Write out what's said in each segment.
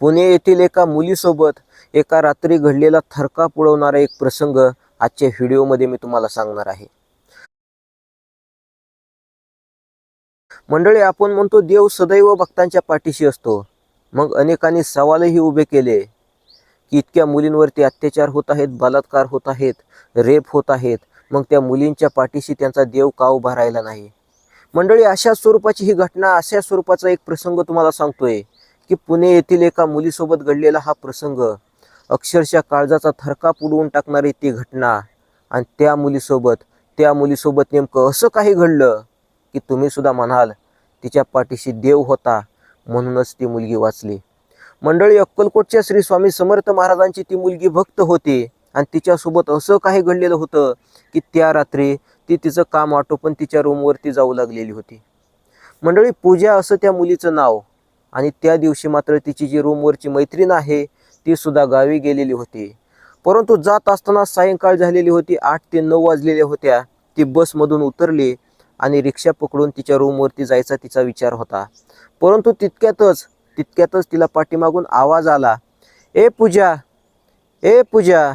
पुणे येथील एका मुलीसोबत एका रात्री घडलेला थरका पुळवणारा एक प्रसंग आजच्या व्हिडिओमध्ये मी तुम्हाला सांगणार आहे. मंडळी आपण म्हणतो देव सदैव भक्तांच्या पाठीशी असतो. मग अनेकांनी सवालही उभे केले की इतक्या मुलींवरती अत्याचार होत आहेत बलात्कार होत आहेत रेप होत आहेत. मग त्या मुलींच्या पाठीशी त्यांचा देव का उभा राहिला नाही? मंडळी अशा स्वरूपाची ही घटना अशा स्वरूपाचा एक प्रसंग तुम्हाला सांगतोय. की पुणे येथील एका मुलीसोबत घडलेला हा प्रसंग अक्षरशः काळजाचा थरकाप उडवून टाकणारी ती घटना आणि त्या मुलीसोबत त्या मुलीसोबत नेमकं असं काही घडलं की तुम्ही सुद्धा म्हणाल तिच्या पाठीशी देव होता म्हणूनच ती मुलगी वाचली. मंडळी अक्कलकोटच्या श्री स्वामी समर्थ महाराजांची ती मुलगी भक्त होती आणि तिच्यासोबत असं काही घडलेलं होतं की त्या रात्री ती तिचं काम आटोपण तिच्या रूमवरती जाऊ लागलेली होती. मंडळी पूजा असं त्या मुलीचं नाव आणि त्या दिवशी मात्र तिची जी रूमवरची मैत्रीण आहे ती सुद्धा गावी गेलेली होती. परंतु जात असताना सायंकाळ झालेली होती आठ ते नऊ वाजलेल्या होत्या. ती बसमधून उतरली आणि रिक्षा पकडून तिच्या रूमवरती जायचा तिचा विचार होता. परंतु तितक्यातच तितक्यातच तिला पाठीमागून आवाज आला. ए पूजा ए पूजा.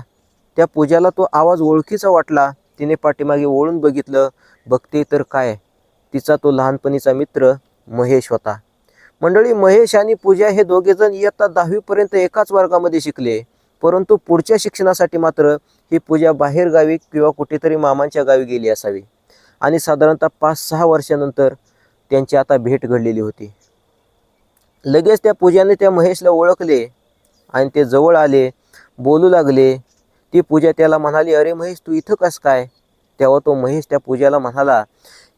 त्या पूजाला तो आवाज ओळखीचा वाटला. तिने पाठीमागे वळून बघितलं बघते तर काय? तिचा तो लहानपणीचा मित्र महेश होता. मंडळी महेश आणि पूजा हे दोघेजण इयत्ता दहावीपर्यंत एकाच वर्गामध्ये शिकले. परंतु पुढच्या शिक्षणासाठी मात्र ही पूजा बाहेर गावी किंवा कुठेतरी मामांच्या गावी गेली असावी. आणि साधारणतः पाच सहा वर्षानंतर त्यांची आता भेट घडलेली होती. लगेच त्या पूजाने त्या महेशला ओळखले आणि ते जवळ आले बोलू लागले. ती पूजा त्याला म्हणाली अरे महेश तू इथं कस काय? तेव्हा तो महेश त्या पूजाला म्हणाला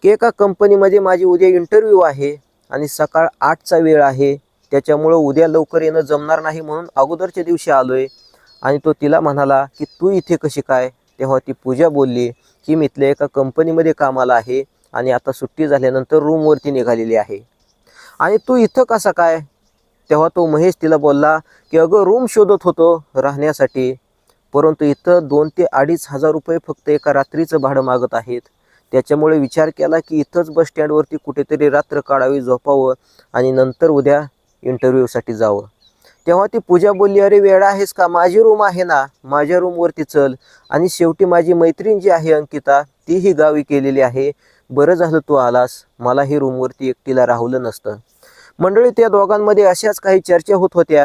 की एका कंपनीमध्ये माझी उद्या इंटरव्ह्यू आहे. आणि सकाळ आठचा वेळ आहे. त्याच्यामुळं उद्या लवकर येणं जमणार नाही म्हणून अगोदरच्या दिवशी आलो आहे आणि तो तिला म्हणाला की तू इथे कशी काय? तेव्हा ती पूजा बोलली की मी इथल्या एका कंपनीमध्ये कामाला आहे आणि आता सुट्टी झाल्यानंतर रूमवरती निघालेली आहे. आणि तू इथं कसा काय? तेव्हा तो महेश तिला बोलला की अगं रूम शोधत होतो राहण्यासाठी. परंतु इथं दोन ते अडीच हजार रुपये फक्त एका रात्रीचं भाडं मागत आहेत. त्याच्यामुळे विचार केला की इथंच बस स्टँडवरती कुठेतरी रात्र काढावी झोपावं आणि नंतर उद्या इंटरव्ह्यूसाठी जावं. तेव्हा ती पूजा बोलली अरे वेळा आहेस का? माझी रूम आहे ना. माझ्या रूमवरती चल. आणि शेवटी माझी मैत्रीण जी आहे अंकिता तीही गावी केलेली आहे. बरं झालं तू आलास. मला ही रूमवरती एकटीला राहुलं नसतं. मंडळी त्या दोघांमध्ये अशाच काही चर्चा होत होत्या.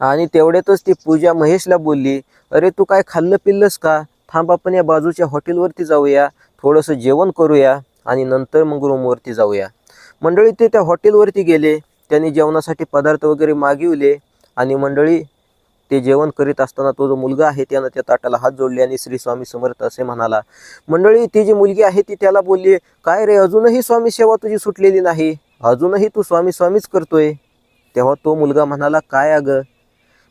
आणि तेवढ्यातच ती पूजा महेशला बोलली अरे तू काय खाल्लं पिल्लंस का? थांब आपण या बाजूच्या हॉटेलवरती जाऊया. थोडंसं जेवण करूया आणि नंतर मग रूमवरती जाऊया. मंडळी ते त्या हॉटेलवरती गेले. त्यांनी जेवणासाठी पदार्थ वगैरे मागिवले आणि मंडळी ते जेवण करीत असताना तो जो मुलगा आहे त्यानं त्या ताटाला हात जोडले आणि श्री स्वामी समर्थ असे म्हणाला मंडळी ती जी मुलगी आहे ती त्याला बोलली काय रे अजूनही स्वामी सेवा तुझी सुटलेली नाही. अजूनही तू स्वामी स्वामीच करतोय. तेव्हा तो मुलगा म्हणाला काय अगं?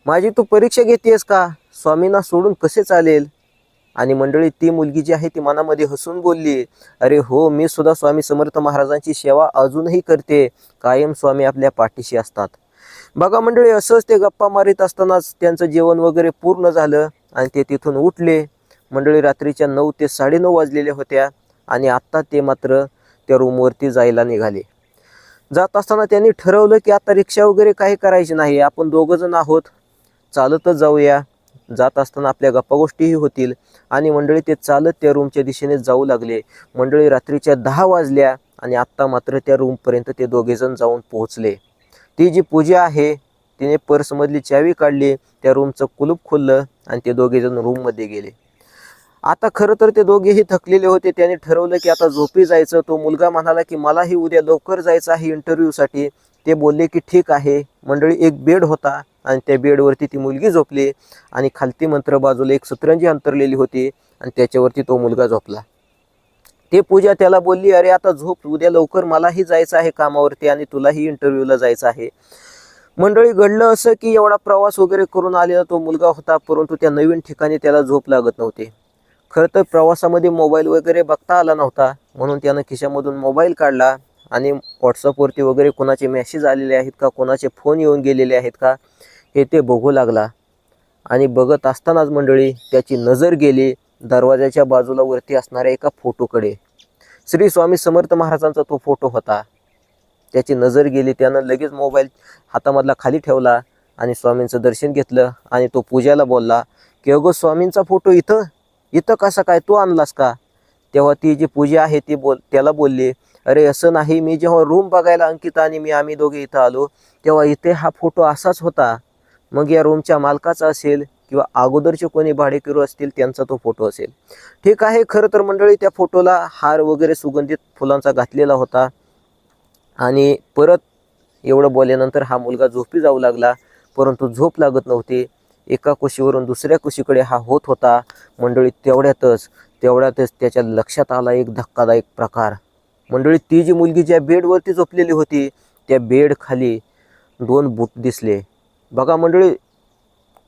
माझी तू परीक्षा घेतेस का? स्वामींना सोडून कसे चालेल? आणि मंडळी ती मुलगी जी आहे ती मनामध्ये हसून बोलली अरे हो मी सुद्धा स्वामी समर्थ महाराजांची सेवा अजूनही करते. कायम स्वामी आपल्या पाठीशी असतात. बघा मंडळी असंच ते गप्पा मारीत असतानाच त्यांचं जेवण वगैरे पूर्ण झालं आणि ते तिथून उठले. मंडळी रात्रीच्या नऊ ते साडेनऊ वाजलेल्या होत्या आणि आत्ता ते मात्र त्या रूमवरती जायला निघाले. जात असताना त्यांनी ठरवलं की आता रिक्षा वगैरे काही करायची नाही आपण दोघंजण आहोत. चालतच जाऊया. जात असताना आपल्या गप्पा गोष्टीही होतील. आणि मंडळी ते चालत त्या रूमच्या दिशेने जाऊ लागले. मंडळी रात्रीच्या दहा वाजल्या आणि आत्ता मात्र त्या रूमपर्यंत ते दोघेजण जाऊन पोहोचले. ती जी पूजा आहे तिने पर्समधली चावी काढली त्या रूमचं कुलूप खुललं आणि ते दोघेजण रूममध्ये गेले. आता खरं तर ते दोघेही थकलेले होते. त्याने ठरवलं की आता झोपी जायचं. तो मुलगा म्हणाला की मलाही उद्या लवकर जायचं आहे इंटरव्ह्यूसाठी ते बोलले की ठीक आहे. मंडळी एक बेड होता. आणि त्या बेडवरती ती मुलगी झोपली आणि खालती मंत्र बाजूला एक सतरंजी अंतरलेली होती आणि त्याच्यावरती तो मुलगा झोपला. ते पूजा त्याला बोलली अरे आता झोप उद्या लवकर मलाही जायचं आहे कामावरती आणि तुलाही इंटरव्ह्यूला जायचं आहे. मंडळी घडलं असं की एवढा प्रवास वगैरे करून आलेला तो मुलगा होता परंतु त्या नवीन ठिकाणी त्याला झोप लागत नव्हती. खरं तर प्रवासामध्ये मोबाईल वगैरे बघता आला नव्हता म्हणून त्यानं खिशामधून मोबाईल काढला आणि व्हॉट्सअपवरती वगैरे कोणाचे मेसेज आलेले आहेत का कोणाचे फोन येऊन गेलेले आहेत का येथे बघू लागला. आणि बघत असतानाच मंडळी त्याची नजर गेली दरवाजाच्या बाजूला वरती असणाऱ्या एका फोटोकडे. श्री स्वामी समर्थ महाराजांचा तो फोटो होता. त्याची नजर गेली त्यानं लगेच मोबाईल हातामधला खाली ठेवला आणि स्वामींचं दर्शन घेतलं आणि तो पूजाला बोलला की अगो स्वामींचा फोटो इथं? इथं कसा काय? तू आणलास का? तेव्हा ती जी पूजा आहे ती बोल त्याला बोलली अरे असं नाही. मी जेव्हा रूम बघायला अंकिता आणि मी आम्ही दोघे इथं आलो तेव्हा इथे हा फोटो असाच होता. मग या रूमच्या मालकाचा असेल किंवा अगोदरचे कोणी भाडेकरू असतील त्यांचा तो फोटो असेल. ठीक आहे खरं तर मंडळी त्या फोटोला हार वगैरे सुगंधित फुलांचा घातलेला होता. आणि परत एवढं बोलल्यानंतर हा मुलगा झोपी जाऊ लागला परंतु झोप लागत नव्हती. एका कुशीवरून दुसऱ्या कुशीकडे हा होत होता. मंडळी तेवढ्यातच तेवढ्यातच त्याच्या लक्षात आला एक धक्कादायक प्रकार. मंडळी ती जी मुलगी ज्या बेडवरती झोपलेली होती त्या बेडखाली दोन बूट दिसले. बघा मंडळी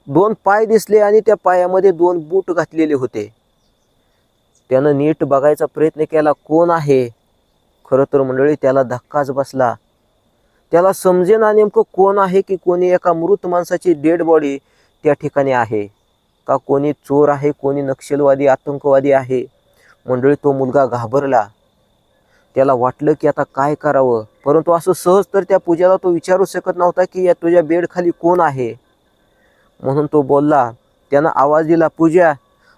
दोन पाय दिसले आणि त्या पायामध्ये दोन बूट घातलेले होते. त्यानं नीट बघायचा प्रयत्न केला कोण आहे? खरं तर मंडळी त्याला धक्काच बसला. त्याला समजेना नेमकं कोण आहे की कोणी एका मृत माणसाची डेड बॉडी त्या ठिकाणी आहे? का कोणी चोर आहे कोणी नक्षलवादी आतंकवादी आहे? मंडळी तो मुलगा घाबरला. त्याला वाटलं की आता काय करावं? परंतु असं सहज तर त्या पूजाला तो विचारू शकत नव्हता की या तुझ्या बेडखाली कोण आहे? म्हणून तो बोलला त्यानं आवाज दिला पूजा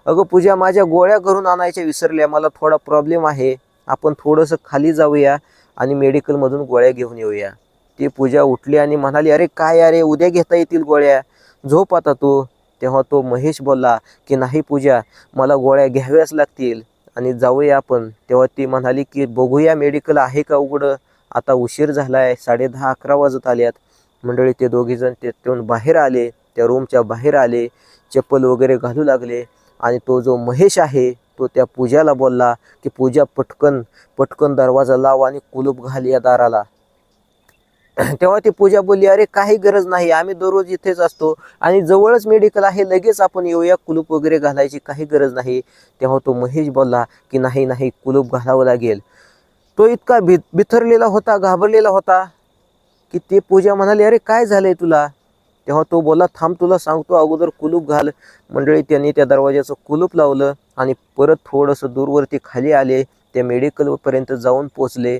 अगं पूजा माझ्या गोळ्या घरून आणायच्या विसरल्या. मला थोडा प्रॉब्लेम आहे. आपण थोडंसं खाली जाऊया आणि मेडिकलमधून गोळ्या घेऊन येऊया. ती पूजा उठली आणि म्हणाली अरे काय अरे उद्या घेता येतील गोळ्या? झोप आता तू. तेव्हा तो महेश बोलला की नाही पूजा मला गोळ्या घ्याव्याच लागतील. आणि जाऊया आपण. तेव्हा ती म्हणाली की बघूया मेडिकल आहे का उघडं? आता उशीर झाला आहे साडे दहा अकरा वाजत आल्यात. मंडळी ते दोघीजण तेथून बाहेर आले. त्या रूमच्या बाहेर आले. चप्पल वगैरे घालू लागले. आणि तो जो महेश आहे तो त्या पूजाला बोलला की पूजा पटकन पटकन दरवाजा लाव आणि कुलूप घाल या दाराला. तेव्हा ती पूजा बोलली अरे काही गरज नाही आम्ही दररोज इथेच असतो आणि जवळच मेडिकल आहे लगेच आपण येऊया कुलूप वगैरे घालायची काही गरज नाही. तेव्हा तो महेश बोलला की नाही नाही कुलूप घालावं लागेल. तो इतका भि बिथरलेला होता घाबरलेला होता की ते पूजा म्हणाली अरे काय झालंय तुला? तेव्हा तो बोलला थांब तुला सांगतो अगोदर कुलूप घाल. मंडळी त्यांनी त्या दरवाजाचं कुलूप लावलं आणि परत थोडंसं दूरवरती खाली आले त्या मेडिकलपर्यंत जाऊन पोचले.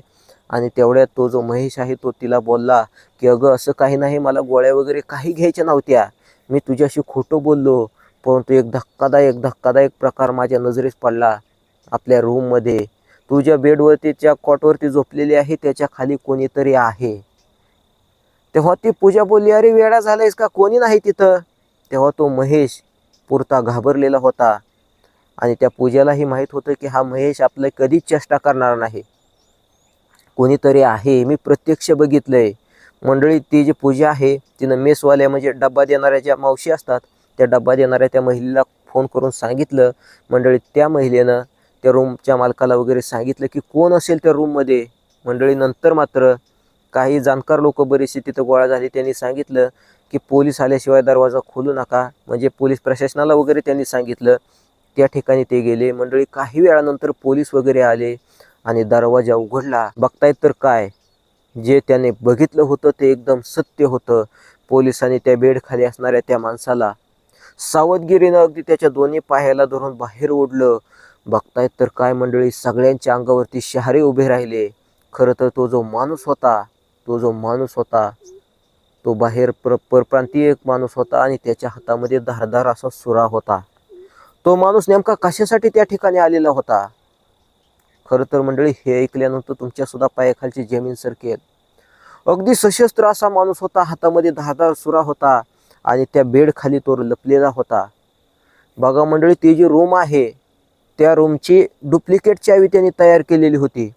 आणि तेवढ्यात तो जो महेश आहे तो तिला बोलला की अगं असं काही नाही मला गोळ्या वगैरे काही घ्यायच्या नव्हत्या. मी तुझ्याशी खोटं बोललो परंतु एक धक्कादायक धक्कादायक प्रकार माझ्या नजरेस पडला आपल्या रूममध्ये तुझ्या बेडवरती त्या कॉटवरती झोपलेली आहे त्याच्याखाली कोणीतरी आहे. तेव्हा ती पूजा बोलली अरे वेळा झालायस का? कोणी नाही तिथं. तेव्हा तो महेश पुरता घाबरलेला होता. आणि त्या पूजालाही माहीत होतं की हा महेश आपलं कधीच चेष्टा करणार नाही. कोणीतरी आहे मी प्रत्यक्ष बघितलंय. मंडळी ती जी पूजा आहे तिनं मेसवाल्या म्हणजे डब्बा देणाऱ्या ज्या मावशी असतात त्या डब्बा देणाऱ्या त्या महिलेला फोन करून सांगितलं. मंडळी त्या महिलेनं त्या रूमच्या मालकाला वगैरे सांगितलं की कोण असेल त्या रूममध्ये? मंडळी नंतर मात्र काही जाणकार लोक बरेचसे तिथं गोळा झाले. त्यांनी सांगितलं की पोलीस आल्याशिवाय दरवाजा खोलू नका. म्हणजे पोलीस प्रशासनाला वगैरे त्यांनी सांगितलं. त्या ठिकाणी ते गेले. मंडळी काही वेळानंतर पोलीस वगैरे आले. आणि दरवाजा उघडला. बघतायत तर काय? जे त्याने बघितलं होतं ते एकदम सत्य होतं. पोलिसांनी त्या बेडखाली असणाऱ्या त्या माणसाला सावधगिरीनं अगदी त्याच्या दोन्ही पायाला धरून बाहेर ओढलं. बघतायत तर काय मंडळी सगळ्यांच्या अंगावरती शहारे उभे राहिले. खरं तर तो जो माणूस होता तो जो माणूस होता तो बाहेर प्र परप्रांतीय एक माणूस होता आणि त्याच्या हातामध्ये धारदार असा सुरा होता. तो माणूस नेमका कशासाठी त्या ठिकाणी आलेला होता? खरं तर मंडळी हे ऐकल्यानंतर तुमच्या सुद्धा पायाखालची जमीन आहेत. अगदी सशस्त्र असा माणूस होता हातामध्ये दहा सुरा होता आणि त्या बेडखाली तो लपलेला होता. बघा मंडळी ती जी रूम आहे त्या रूमची डुप्लिकेट चावी त्यांनी तयार केलेली होती.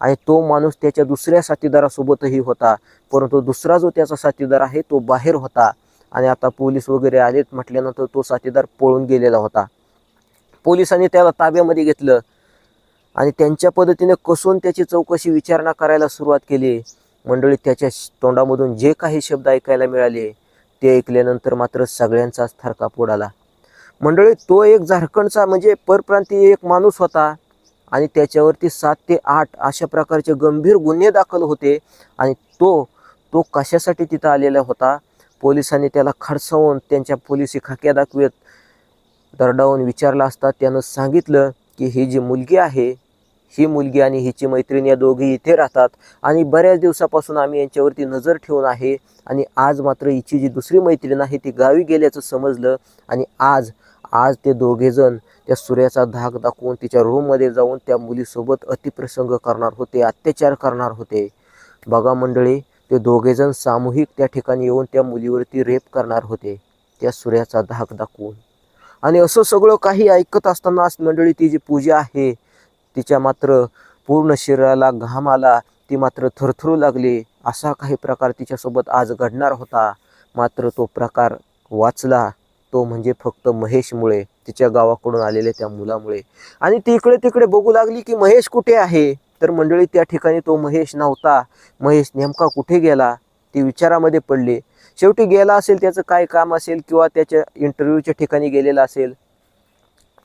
आणि तो माणूस त्याच्या दुसऱ्या साथीदारासोबतही होता परंतु दुसरा जो त्याचा साथीदार आहे तो बाहेर होता. आणि आता पोलीस वगैरे आलेत म्हटल्यानंतर तो साथीदार पळून गेलेला होता. पोलिसांनी त्याला ताब्यामध्ये घेतलं. आणि त्यांच्या पद्धतीने कसून त्याची चौकशी विचारणा करायला सुरुवात केली. मंडळी त्याच्या तोंडामधून जे काही शब्द ऐकायला मिळाले ते ऐकल्यानंतर मात्र सगळ्यांचाच थरकाप उडाला. मंडळी तो एक झारखंडचा म्हणजे परप्रांतीय एक माणूस होता आणि त्याच्यावरती सात ते आठ अशा प्रकारचे गंभीर गुन्हे दाखल होते आणि तो तो कशासाठी तिथं आलेला होता? पोलिसांनी त्याला खडसावून त्यांच्या पोलिसी खाक्या दाखवत. दरडावून विचारला असता त्यानं सांगितलं की ही जी मुलगी आहे ही मुलगी आणि हिची मैत्रीण या दोघी इथे राहतात. आणि बऱ्याच दिवसापासून आम्ही यांच्यावरती नजर ठेवून आहे. आणि आज मात्र हिची जी दुसरी मैत्रीण आहे ती गावी गेल्याचं समजलं. आणि आज आज ते दोघेजण त्या सूर्याचा धाक दाखवून तिच्या रूममध्ये जाऊन त्या मुलीसोबत अतिप्रसंग करणार होते अत्याचार करणार होते. बघा मंडळी ते दोघेजण सामूहिक त्या ठिकाणी येऊन त्या मुलीवरती रेप करणार होते त्या सूर्याचा धाक दाखवून. आणि असं सगळं काही ऐकत असतानाच मंडळी ती जी पूजा आहे तिच्या मात्र पूर्ण शरीराला घाम आला ती मात्र थरथरू लागली. असा काही प्रकार तिच्यासोबत आज घडणार होता. मात्र तो प्रकार वाचला. तो म्हणजे फक्त महेशमुळे तिच्या गावाकडून आलेल्या त्या मुलामुळे. आणि ती इकडे तिकडे बघू लागली की महेश कुठे आहे? तर मंडळी त्या ठिकाणी तो महेश नव्हता. महेश नेमका कुठे गेला? ती विचारामध्ये पडली. शेवटी गेला असेल त्याचं काय काम असेल किंवा त्याच्या इंटरव्ह्यूच्या ठिकाणी गेलेला असेल?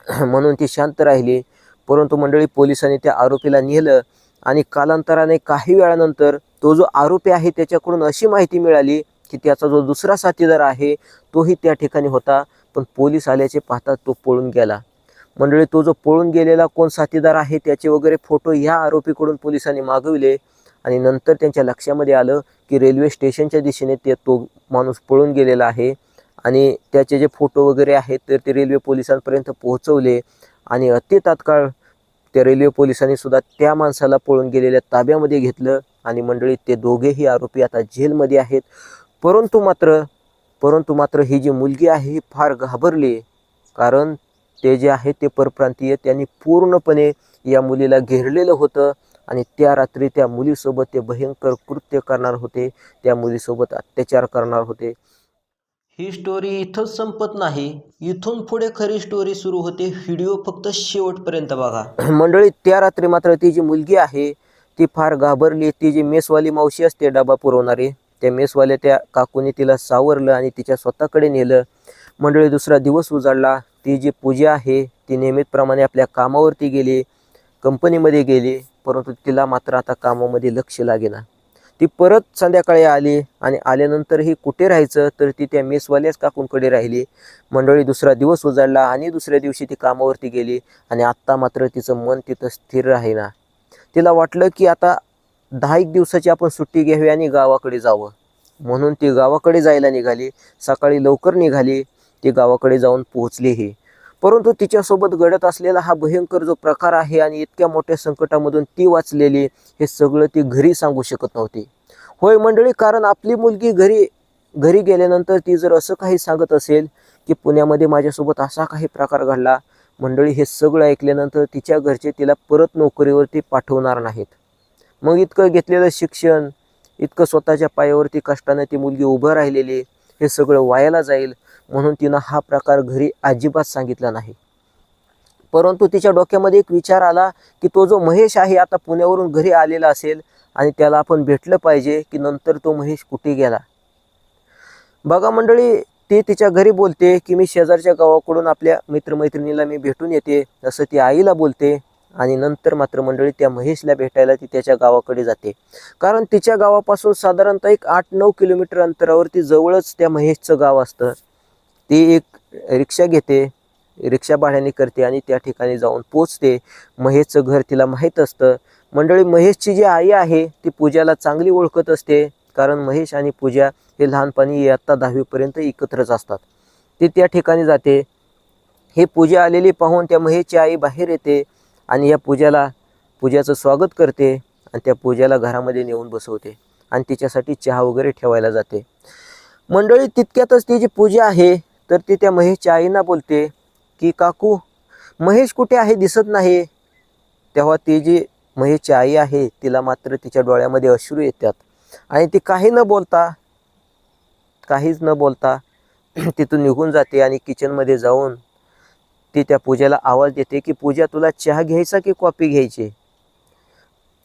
म्हणून ती शांत राहिली. परंतु मंडळी पोलिसांनी त्या आरोपीला नेलं आणि कालांतराने काही वेळानंतर तो जो आरोपी आहे त्याच्याकडून अशी माहिती मिळाली की त्याचा जो दुसरा साथीदार आहे तोही त्या ठिकाणी होता पण पोलीस आल्याचे पाहता तो पळून गेला. मंडळी तो जो पळून गेलेला कोण साथीदार आहे त्याचे वगैरे फोटो ह्या आरोपीकडून पोलिसांनी मागविले आणि नंतर त्यांच्या लक्षामध्ये आलं की रेल्वे स्टेशनच्या दिशेने ते तो माणूस पळून गेलेला आहे आणि त्याचे जे फोटो वगैरे आहेत तर ते रेल्वे पोलिसांपर्यंत पोहोचवले आणि अति तात्काळ त्या रेल्वे पोलिसांनी सुद्धा त्या माणसाला पळून गेलेल्या ताब्यामध्ये घेतलं आणि मंडळीत ते दोघेही आरोपी आता जेलमध्ये आहेत. परंतु मात्र परंतु मात्र ही जी मुलगी आहे ही फार घाबरली कारण ते जे आहे ते परप्रांतीय त्यांनी पूर्णपणे या मुलीला घेरलेलं होतं आणि त्या रात्री त्या मुलीसोबत ते भयंकर कृत्य करणार होते. त्या मुलीसोबत अत्याचार करणार होते. ही स्टोरी इथंच संपत नाही. इथून पुढे खरी स्टोरी सुरू होते. व्हिडिओ फक्त शेवटपर्यंत बघा. मंडळी त्या रात्री मात्र ती जी मुलगी आहे ती फार घाबरली. ती जी मेसवाली मावशी असते डबा पुरवणारी त्या मेसवाल्या त्या काकूने तिला सावरलं आणि तिच्या स्वतःकडे नेलं. मंडळी दुसरा दिवस उजाडला. ती जी पूजा आहे ती नियमितप्रमाणे आपल्या कामावरती गेली कंपनीमध्ये गेली परंतु तिला मात्र आता कामामध्ये लक्ष लागेना. ती परत संध्याकाळी आली आणि आल्यानंतरही कुठे राहायचं तर ती त्या मेसवाल्याच काकूंकडे राहिली. मंडळी दुसरा दिवस उजाडला आणि दुसऱ्या दिवशी ती कामावरती गेली आणि आत्ता मात्र तिचं मन तिथं स्थिर राहीना. तिला वाटलं की आता दहा एक दिवसाची आपण सुट्टी घ्यावी आणि गावाकडे जावं. म्हणून ती गावाकडे जायला निघाली. सकाळी लवकर निघाली. ती गावाकडे जाऊन पोहोचलीही परंतु तिच्यासोबत घडत असलेला हा भयंकर जो प्रकार आहे आणि इतक्या मोठ्या संकटामधून ती वाचलेली हे सगळं ती घरी सांगू शकत नव्हती. होय मंडळी कारण आपली मुलगी घरी घरी गेल्यानंतर ती जर असं काही सांगत असेल की पुण्यामध्ये माझ्यासोबत असा काही प्रकार घडला मंडळी हे सगळं ऐकल्यानंतर तिच्या घरचे तिला परत नोकरीवरती पाठवणार नाहीत. मग इतकं घेतलेलं शिक्षण इतकं स्वतःच्या पायावरती कष्टाने ती मुलगी उभं राहिलेली हे सगळं वायाला जाईल. म्हणून तिनं हा प्रकार घरी अजिबात सांगितला नाही. परंतु तिच्या डोक्यामध्ये एक विचार आला की तो जो महेश आहे आता पुण्यावरून घरी आलेला असेल आणि त्याला आपण भेटलं पाहिजे की नंतर तो महेश कुठे गेला? बघा मंडळी ती तिच्या घरी बोलते की मी शेजारच्या गावाकडून आपल्या मित्रमैत्रिणीला मी भेटून येते असं ती आईला बोलते आणि नंतर मात्र मंडळी त्या महेशला भेटायला ती त्याच्या गावाकडे जाते. कारण तिच्या गावापासून साधारणतः एक आठ नऊ किलोमीटर अंतरावरती जवळच त्या महेशचं गाव असतं. ती एक रिक्षा घेते रिक्षा भाड्याने करते आणि त्या ठिकाणी जाऊन पोचते. महेशचं घर तिला माहीत असतं. मंडळी महेशची जी आई आहे ती पूजाला चांगली ओळखत असते. कारण महेश आणि पूजा हे लहानपणी इयत्ता दहावीपर्यंत एकत्रच असतात. ती त्या ठिकाणी जाते. हे पूजा आलेली पाहून त्या महेशची आई बाहेर येते आणि या पूजाला पूजाचं स्वागत करते आणि त्या पूजाला घरामध्ये नेऊन बसवते आणि तिच्यासाठी चहा वगैरे ठेवायला जाते. मंडळी तितक्यातच ती जी पूजा आहे तर ती त्या महेशच्या आईना बोलते की काकू महेश कुठे आहे? दिसत नाही. तेव्हा ती जी महेशची आई आहे तिला मात्र तिच्या डोळ्यामध्ये अश्रू येतात. आणि ती काही न बोलता काहीच न बोलता तिथून निघून जाते आणि किचनमध्ये जाऊन ती त्या पूजेला आवाज देते की पूजा तुला चहा घ्यायचा की कॉफी घ्यायची?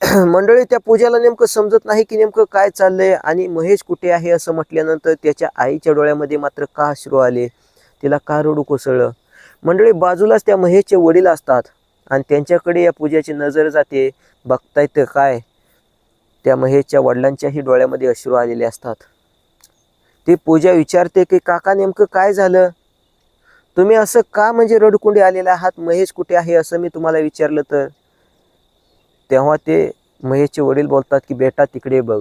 मंडळी त्या पूजाला नेमकं समजत नाही की नेमकं काय चाललंय आणि महेश कुठे आहे असं म्हटल्यानंतर त्याच्या आईच्या डोळ्यामध्ये मात्र का अश्रू आले? तिला का रडू कोसळलं? मंडळी बाजूलाच त्या महेशचे वडील असतात आणि त्यांच्याकडे या पूजाची नजर जाते. बघतायत ते काय? त्या महेशच्या वडिलांच्याही डोळ्यामध्ये अश्रू आलेले असतात. ती पूजा विचारते की काका नेमकं काय झालं? तुम्ही असं का म्हणजे रडकुंडी आलेला आहात? महेश कुठे आहे असं मी तुम्हाला विचारलं तर? तेव्हा ते महेशचे वडील बोलतात की बेटा तिकडे बघ.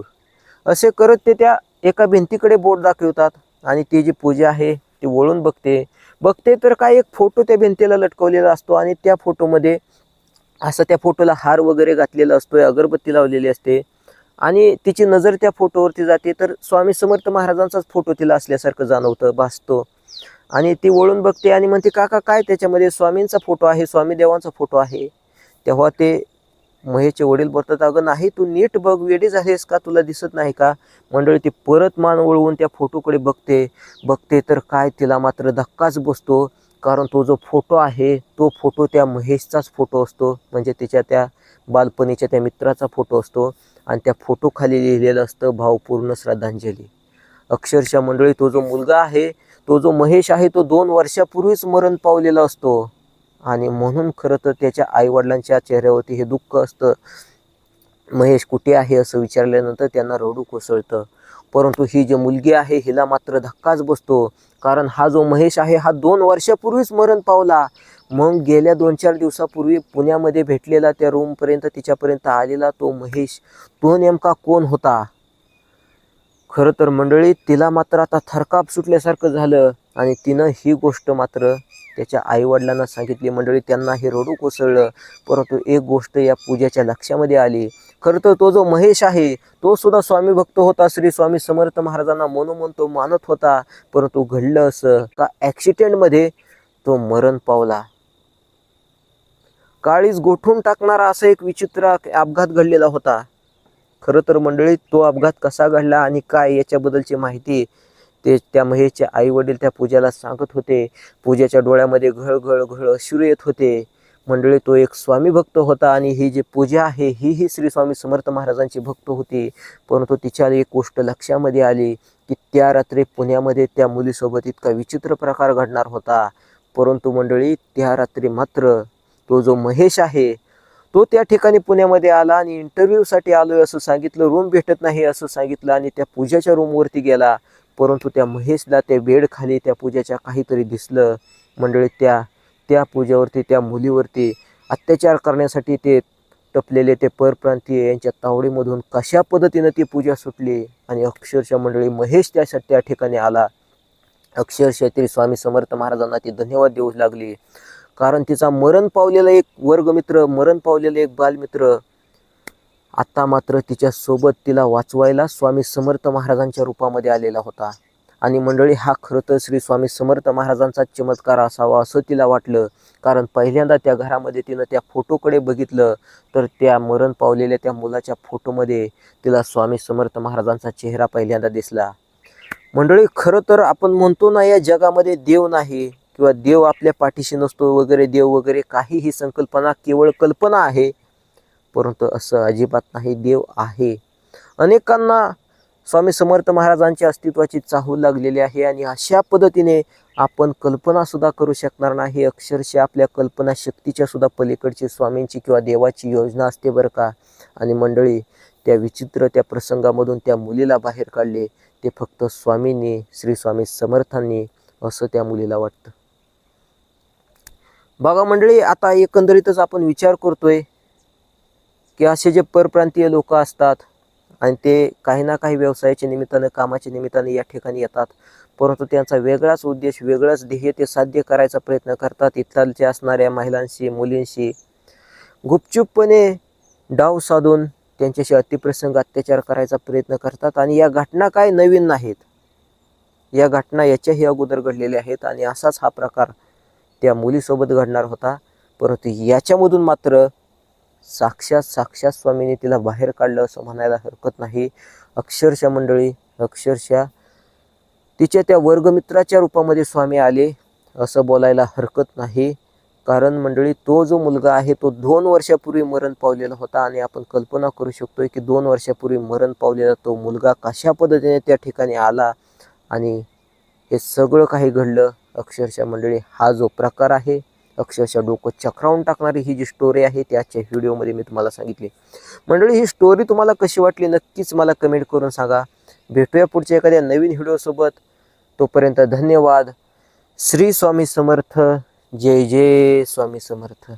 असे करत ते त्या एका भिंतीकडे बोट दाखवतात आणि ती जी पूजा आहे ती वळून बघते. बघते तर काय एक फोटो त्या भिंतीला लटकवलेला असतो आणि त्या फोटोमध्ये असं त्या फोटोला हार वगैरे घातलेला असतो अगरबत्ती लावलेली असते. आणि तिची नजर त्या फोटोवरती जाते. तर स्वामी समर्थ महाराजांचाच फोटो तिला असल्यासारखं जाणवतं भासतो. आणि ती वळून बघते आणि म्हणते काका काय त्याच्यामध्ये? स्वामींचा फोटो आहे स्वामी देवांचा फोटो आहे. तेव्हा ते महेशचे वडील बोलतात अगं नाही तू नीट बघ वेडी झालीस का? तुला दिसत नाही का? मंडळी ती परत मान वळवून त्या फोटोकडे बघते. बघते तर काय तिला मात्र धक्काच बसतो. कारण तो जो फोटो आहे तो फोटो त्या महेशचाच फोटो असतो. म्हणजे तिच्या त्या बालपणीच्या त्या मित्राचा फोटो असतो. आणि त्या फोटो खाली लिहिलेलं असतं भावपूर्ण श्रद्धांजली. अक्षरशः मंडळी तो जो मुलगा आहे तो जो महेश आहे तो दोन वर्षापूर्वीच मरण पावलेला असतो. आणि म्हणून खरं तर त्याच्या आईवडिलांच्या चेहऱ्यावरती हे दुःख असतं. महेश कुठे आहे असं विचारल्यानंतर त्यांना रडू कोसळतं. परंतु ही जी मुलगी आहे हिला मात्र धक्काच बसतो. कारण हा जो महेश आहे हा दोन वर्षापूर्वीच मरण पावला. मग गेल्या दोन चार दिवसापूर्वी पुण्यामध्ये भेटलेला त्या रूमपर्यंत तिच्यापर्यंत आलेला तो महेश तो नेमका कोण होता? खरं तर मंडळी तिला मात्र आता थरकाप सुटल्यासारखं झालं. आणि तिनं ही गोष्ट मात्र त्याच्या आईवडिलांना सांगितली मंडळी त्यांना हे रडू कोसळलं. परंतु एक गोष्ट या पूजेच्या लक्षामध्ये आली. खरं तर तो जो महेश आहे तो सुद्धा स्वामी भक्त होता. श्री स्वामी समर्थ महाराजांना मनोमन तो मानत होता. परंतु घडलं असं का ॲक्सिडेंटमध्ये तो मरण पावला? काळीच गोठून टाकणारा असा एक विचित्र अपघात घडलेला होता. खरं तर मंडळीत तो अपघात कसा घडला आणि काय याच्याबद्दलची माहिती ते त्या महेशचे आई वडील त्या पूजाला सांगत होते. पूजाच्या डोळ्यामध्ये घळघळ घळ घळ अश्रू येत होते. मंडळी तो एक स्वामी भक्त होता आणि ही जी पूजा आहे ही ही श्री स्वामी समर्थ महाराजांची भक्त होती. परंतु तिच्या एक गोष्ट लक्षामध्ये आली की त्या रात्री पुण्यामध्ये त्या मुलीसोबत इतका विचित्र प्रकार घडणार होता. परंतु मंडळी त्या रात्री मात्र तो जो महेश आहे तो त्या ठिकाणी पुण्यामध्ये आला आणि इंटरव्ह्यूसाठी आलोय असं सांगितलं रूम भेटत नाही असं सांगितलं आणि त्या पूजाच्या रूमवरती गेला. परंतु त्या महेशला त्या बेडखाली त्या पूजाच्या काहीतरी दिसलं. मंडळी त्या त्या पूजेवरती त्या मुलीवरती अत्याचार करण्यासाठी ते टपलेले ते परप्रांतीय यांच्या तावडीमधून कशा पद्धतीनं ती पूजा सुटली? आणि अक्षरशः मंडळी महेश त्या त्या ठिकाणी आला. अक्षरशः तरी स्वामी समर्थ महाराजांना ती धन्यवाद देऊ लागली. कारण तिचा मरण पावलेला एक वर्गमित्र मरण पावलेला एक बालमित्र आत्ता मात्र तिच्यासोबत तिला वाचवायला स्वामी समर्थ महाराजांच्या रूपामध्ये आलेला होता. आणि मंडळी हा खरं तर श्री स्वामी समर्थ महाराजांचा चमत्कार असावा असं तिला वाटलं. कारण पहिल्यांदा त्या घरामध्ये तिनं त्या फोटोकडे बघितलं तर त्या मरण पावलेल्या त्या मुलाच्या फोटोमध्ये तिला स्वामी समर्थ महाराजांचा चेहरा पहिल्यांदा दिसला. मंडळी खरं तर आपण म्हणतो ना या जगामध्ये देव नाही किंवा देव आपल्या पाठीशी नसतो वगैरे देव वगैरे काही ही संकल्पना केवळ कल्पना आहे. परंतु असं अजिबात नाही. देव आहे. अनेकांना स्वामी समर्थ महाराजांच्या अस्तित्वाची चाहूल लागलेली आहे आणि अशा पद्धतीने आपण कल्पनासुद्धा करू शकणार नाही. अक्षरशः आपल्या कल्पना शक्तीच्या सुद्धा पलीकडची स्वामींची किंवा देवाची योजना असते बरं का. आणि मंडळी त्या विचित्र त्या प्रसंगामधून त्या मुलीला बाहेर काढले ते फक्त स्वामींनी श्री स्वामी समर्थांनी असं त्या मुलीला वाटतं. बघा मंडळी आता एकंदरीतच आपण विचार करतोय की असे जे परप्रांतीय लोक असतात आणि ते काही ना काही व्यवसायाच्या निमित्तानं कामाच्या निमित्तानं या ठिकाणी येतात. परंतु त्यांचा वेगळाच उद्देश वेगळंच ध्येय ते साध्य करायचा प्रयत्न करतात. इथलच्या असणाऱ्या महिलांशी मुलींशी गुपचूपपणे डाव साधून त्यांच्याशी अतिप्रसंग अत्याचार करायचा प्रयत्न करतात. आणि या घटना काय नवीन नाहीत. या घटना याच्याही अगोदर घडलेल्या आहेत आणि असाच हा प्रकार त्या मुलीसोबत घडणार होता. परंतु याच्यामधून मात्र साक्षात साक्षात स्वामीने तिला बाहेर काढलं असं म्हणायला हरकत नाही. अक्षरशः मंडळी अक्षरशः तिच्या त्या वर्गमित्राच्या रूपामध्ये स्वामी आले असं बोलायला हरकत नाही. कारण मंडळी तो जो मुलगा आहे तो दोन वर्षापूर्वी मरण पावलेला होता आणि आपण कल्पना करू शकतोय की दोन वर्षापूर्वी मरण पावलेला तो मुलगा कशा पद्धतीने त्या ठिकाणी आला आणि हे सगळं काही घडलं. अक्षरशः मंडळी हा जो प्रकार आहे अक्षरशः डोकं चक्रावून टाकणारी ही जी स्टोरी आहे ती आजच्या व्हिडिओमध्ये मी तुम्हाला सांगितली. मंडळी ही स्टोरी तुम्हाला कशी वाटली? नक्कीच मला कमेंट करून सांगा. भेटूया पुढच्या एखाद्या नवीन व्हिडिओसोबत तोपर्यंत धन्यवाद. श्री स्वामी समर्थ. जय जय स्वामी समर्थ.